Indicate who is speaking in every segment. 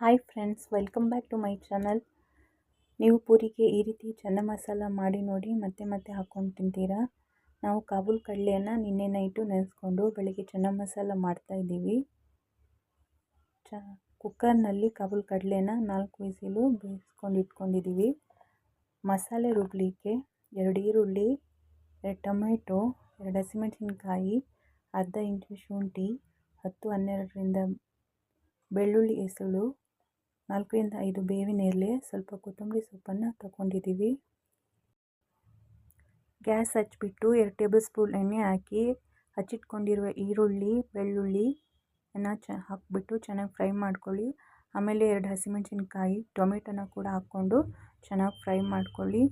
Speaker 1: Hi friends welcome back to my channel ನೀವು ಪೂರಿಗೆ ಈ ರೀತಿ ಚೆನ್ನ ಮಸಾಲ ಮಾಡಿ ನೋಡಿ, ಮತ್ತೆ ಮತ್ತೆ ಹಾಕ್ಕೊಂಡು ತಿಂತೀರಾ? ನಾವು ಕಾಬೂಲ್ ಕಡಲೆಯನ್ನು ನಿನ್ನೆ ನೈಟು ನೆನೆಸ್ಕೊಂಡು ಬೆಳಿಗ್ಗೆ ಚೆನ್ನ ಮಸಾಲ ಮಾಡ್ತಾಯಿದ್ದೀವಿ ಚ ಕುಕ್ಕರ್ನಲ್ಲಿ ಕಾಬೂಲ್ ಕಡಲೆನ ನಾಲ್ಕು ವಿಸಿಲು ಬೇಯಿಸ್ಕೊಂಡು ಇಟ್ಕೊಂಡಿದ್ದೀವಿ. ಮಸಾಲೆ ರುಬ್ಲಿಕ್ಕೆ ಎರಡು ಈರುಳ್ಳಿ, ಎರಡು ಟೊಮೆಟೊ, ಎರಡು ಹಸಿಮೆಣಸಿನ್ಕಾಯಿ, ಅರ್ಧ ಇಂಚು ಶುಂಠಿ, ಹತ್ತು ಹನ್ನೆರಡರಿಂದ ಬೆಳ್ಳುಳ್ಳಿ ಎಸಳು ನಾಲ್ಕರಿಂದ ಐದು ಬೇವಿನ ಎಲೆ, ಸ್ವಲ್ಪ ಕೊತ್ತಂಬರಿ ಸೊಪ್ಪನ್ನು ತಗೊಂಡಿದ್ದೀವಿ ಗ್ಯಾಸ್ ಹಚ್ಚಿಬಿಟ್ಟು ಎರಡು ಟೇಬಲ್ ಸ್ಪೂನ್ ಎಣ್ಣೆ ಹಾಕಿ, ಹಚ್ಚಿಟ್ಕೊಂಡಿರುವ ಈರುಳ್ಳಿ, ಬೆಳ್ಳುಳ್ಳಿ ಅನ್ನ ಚ, ಹಾಕಿಬಿಟ್ಟು ಚೆನ್ನಾಗಿ ಫ್ರೈ ಮಾಡ್ಕೊಳ್ಳಿ. ಆಮೇಲೆ ಎರಡು ಹಸಿಮೆಣಸಿನ್ಕಾಯಿ, ಟೊಮೆಟೊನ ಕೂಡ ಹಾಕ್ಕೊಂಡು ಚೆನ್ನಾಗಿ ಫ್ರೈ ಮಾಡ್ಕೊಳ್ಳಿ.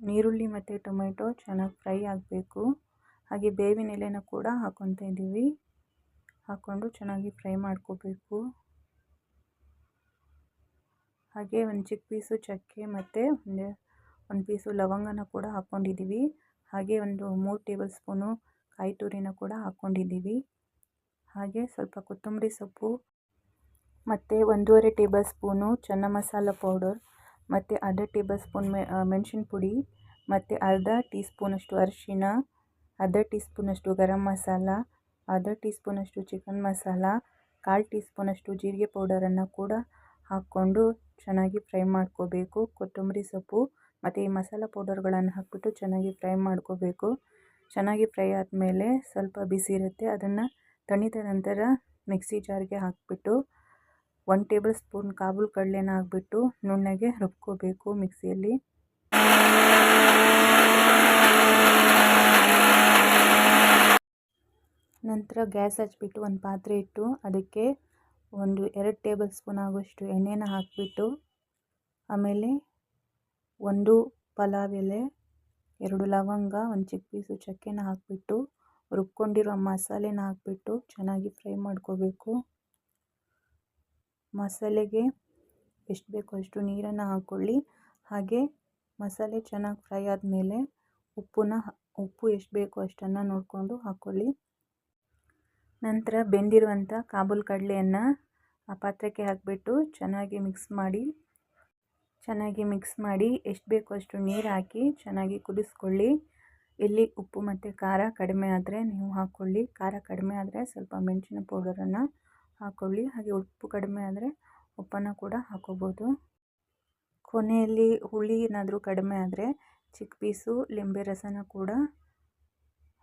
Speaker 1: ನೀರುಳ್ಳಿ ಮತ್ತು ಟೊಮೆಟೊ ಚೆನ್ನಾಗಿ ಫ್ರೈ ಆಗಬೇಕು. ಹಾಗೆ ಬೇವಿನ ಎಲೆನ ಕೂಡ ಹಾಕ್ಕೊತಾ ಇದ್ದೀವಿ ಹಾಕ್ಕೊಂಡು ಚೆನ್ನಾಗಿ ಫ್ರೈ ಮಾಡ್ಕೋಬೇಕು. ಹಾಗೆ ಒಂದು ಚಿಕ್ಕ ಪೀಸು ಚಕ್ಕೆ ಮತ್ತು ಒಂದು ಒಂದು ಪೀಸು ಲವಂಗನ ಕೂಡ ಹಾಕ್ಕೊಂಡಿದ್ದೀವಿ ಹಾಗೆ ಒಂದು ಮೂರು ಟೇಬಲ್ ಸ್ಪೂನು ಕಾಯಿ ತುರಿನ ಕೂಡ ಹಾಕ್ಕೊಂಡಿದ್ದೀವಿ ಹಾಗೆ ಸ್ವಲ್ಪ ಕೊತ್ತಂಬರಿ ಸೊಪ್ಪು ಮತ್ತು ಒಂದೂವರೆ ಟೇಬಲ್ ಸ್ಪೂನು ಚೆನ್ನ ಮಸಾಲ ಪೌಡರ್ ಮತ್ತು ಅರ್ಧ ಟೇಬಲ್ ಸ್ಪೂನ್ ಮೆ ಮೆಣಸಿನ ಪುಡಿ ಮತ್ತು ಅರ್ಧ ಟೀ ಸ್ಪೂನಷ್ಟು ಅರಿಶಿನ, ಅರ್ಧ ಟೀ ಸ್ಪೂನಷ್ಟು ಗರಂ ಮಸಾಲ ಅರ್ಧ ಟೀ ಸ್ಪೂನಷ್ಟು ಚಿಕನ್ ಮಸಾಲ, ಕಾಲು ಟೀ ಸ್ಪೂನಷ್ಟು ಜೀರಿಗೆ ಪೌಡರನ್ನು ಕೂಡ ಹಾಕ್ಕೊಂಡು ಚೆನ್ನಾಗಿ ಫ್ರೈ ಮಾಡ್ಕೋಬೇಕು. ಕೊತ್ತಂಬರಿ ಸೊಪ್ಪು ಮತ್ತು ಈ ಮಸಾಲ ಪೌಡರ್ಗಳನ್ನು ಹಾಕ್ಬಿಟ್ಟು ಚೆನ್ನಾಗಿ ಫ್ರೈ ಮಾಡ್ಕೋಬೇಕು. ಚೆನ್ನಾಗಿ ಫ್ರೈ ಆದಮೇಲೆ ಸ್ವಲ್ಪ ಬಿಸಿ ಇರುತ್ತೆ. ಅದನ್ನು ತಣಿದ ನಂತರ ಮಿಕ್ಸಿ ಜಾರ್ಗೆ ಹಾಕಿಬಿಟ್ಟು ಒನ್ ಟೇಬಲ್ ಸ್ಪೂನ್ ಕಾಬೂಲ್ ಕಡಲೆನ ಹಾಕ್ಬಿಟ್ಟು ನುಣ್ಣಗೆ ರುಬ್ಕೋಬೇಕು ಮಿಕ್ಸಿಯಲ್ಲಿ. ನಂತರ ಗ್ಯಾಸ್ ಹಚ್ಚಿಬಿಟ್ಟು ಒಂದು ಪಾತ್ರೆ ಇಟ್ಟು ಅದಕ್ಕೆ ಒಂದು ಎರಡು ಟೇಬಲ್ ಸ್ಪೂನ್ ಆಗುವಷ್ಟು ಎಣ್ಣೆನ ಹಾಕಿಬಿಟ್ಟು ಆಮೇಲೆ ಒಂದು ಪಲಾವ್ ಎಲೆ, ಎರಡು ಲವಂಗ, ಒಂದು ಚಿಕ್ಕ ಪೀಸು ಚಕ್ಕೆನ ಹಾಕಿಬಿಟ್ಟು ರುಬ್ಕೊಂಡಿರೋ ಮಸಾಲೆನ ಹಾಕಿಬಿಟ್ಟು ಚೆನ್ನಾಗಿ ಫ್ರೈ ಮಾಡ್ಕೋಬೇಕು. ಮಸಾಲೆಗೆ ಎಷ್ಟು ಬೇಕೋ ಅಷ್ಟು ನೀರನ್ನು ಹಾಕ್ಕೊಳ್ಳಿ. ಹಾಗೆ ಮಸಾಲೆ ಚೆನ್ನಾಗಿ ಫ್ರೈ ಆದಮೇಲೆ ಉಪ್ಪನ್ನ ಉಪ್ಪು ಎಷ್ಟು ಬೇಕೋ ಅಷ್ಟನ್ನು ನೋಡಿಕೊಂಡು ಹಾಕ್ಕೊಳ್ಳಿ. ನಂತರ ಬೆಂದಿರುವಂಥ ಕಾಬೂಲ್ ಕಡಲೆಯನ್ನು ಆ ಪಾತ್ರಕ್ಕೆ ಹಾಕಿಬಿಟ್ಟು ಚೆನ್ನಾಗಿ ಮಿಕ್ಸ್ ಮಾಡಿ, ಚೆನ್ನಾಗಿ ಮಿಕ್ಸ್ ಮಾಡಿ ಎಷ್ಟು ಬೇಕೋ ಅಷ್ಟು ನೀರು ಹಾಕಿ ಚೆನ್ನಾಗಿ ಕುದಿಸ್ಕೊಳ್ಳಿ. ಇಲ್ಲಿ ಉಪ್ಪು ಮತ್ತು ಖಾರ ಕಡಿಮೆ ಆದರೆ ನೀವು ಹಾಕ್ಕೊಳ್ಳಿ ಖಾರ ಕಡಿಮೆ ಆದರೆ ಸ್ವಲ್ಪ ಮೆಣಸಿನ ಪೌಡರನ್ನು ಹಾಕ್ಕೊಳ್ಳಿ ಹಾಗೆ ಉಪ್ಪು ಕಡಿಮೆ ಆದರೆ ಉಪ್ಪನ್ನು ಕೂಡ ಹಾಕೋಬೋದು. ಕೊನೆಯಲ್ಲಿ ಹುಳಿ ಏನಾದರೂ ಕಡಿಮೆ ಆದರೆ ಚಿಕ್ಕ ಪೀಸು ಲಿಂಬೆ ರಸನ ಕೂಡ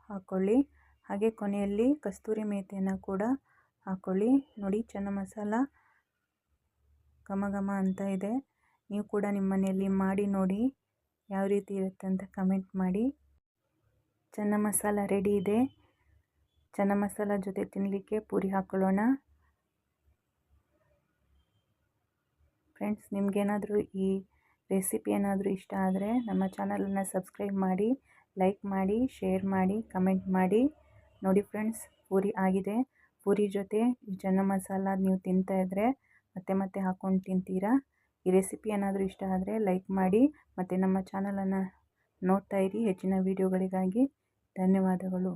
Speaker 1: ಹಾಕ್ಕೊಳ್ಳಿ ಹಾಗೆ ಕೊನೆಯಲ್ಲಿ ಕಸ್ತೂರಿ ಮೇಥಿಯನ್ನು ಕೂಡ ಹಾಕ್ಕೊಳ್ಳಿ ನೋಡಿ, ಚೆನ್ನ ಮಸಾಲ ಘಮ ಘಮ ಅಂತ ಇದೆ. ನೀವು ಕೂಡ ನಿಮ್ಮ ಮನೆಯಲ್ಲಿ ಮಾಡಿ ನೋಡಿ ಯಾವ ರೀತಿ ಇರುತ್ತೆ ಅಂತ ಕಮೆಂಟ್ ಮಾಡಿ. ಚೆನ್ನ ಮಸಾಲ ರೆಡಿ ಇದೆ. ಚೆನ್ನ ಮಸಾಲ ಜೊತೆ ತಿನ್ನಲಿಕ್ಕೆ ಪೂರಿ ಹಾಕ್ಕೊಳ್ಳೋಣ ಫ್ರೆಂಡ್ಸ್ ನಿಮಗೇನಾದರೂ ಈ ರೆಸಿಪಿ ಏನಾದರೂ ಇಷ್ಟ ಆದರೆ ನಮ್ಮ ಚಾನಲನ್ನು ಸಬ್ಸ್ಕ್ರೈಬ್ ಮಾಡಿ, ಲೈಕ್ ಮಾಡಿ, ಶೇರ್ ಮಾಡಿ, ಕಮೆಂಟ್ ಮಾಡಿ. ನೋಡಿ ಫ್ರೆಂಡ್ಸ್, ಪೂರಿ ಆಗಿದೆ. ಪೂರಿ ಜೊತೆ ಈ ಚೆನ್ನ ಮಸಾಲ ನೀವು ತಿಂತಾ ತಿಂತಾಯಿದ್ರೆ ಮತ್ತೆ ಮತ್ತೆ ಹಾಕ್ಕೊಂಡು ತಿಂತೀರಾ? ಈ ರೆಸಿಪಿ ಏನಾದರೂ ಇಷ್ಟ ಆದರೆ ಲೈಕ್ ಮಾಡಿ ಮತ್ತು ನಮ್ಮ ಚಾನಲನ್ನು ನೋಡ್ತಾ ಇರಿ. ಹೆಚ್ಚಿನ ವೀಡಿಯೋಗಳಿಗಾಗಿ ಧನ್ಯವಾದಗಳು.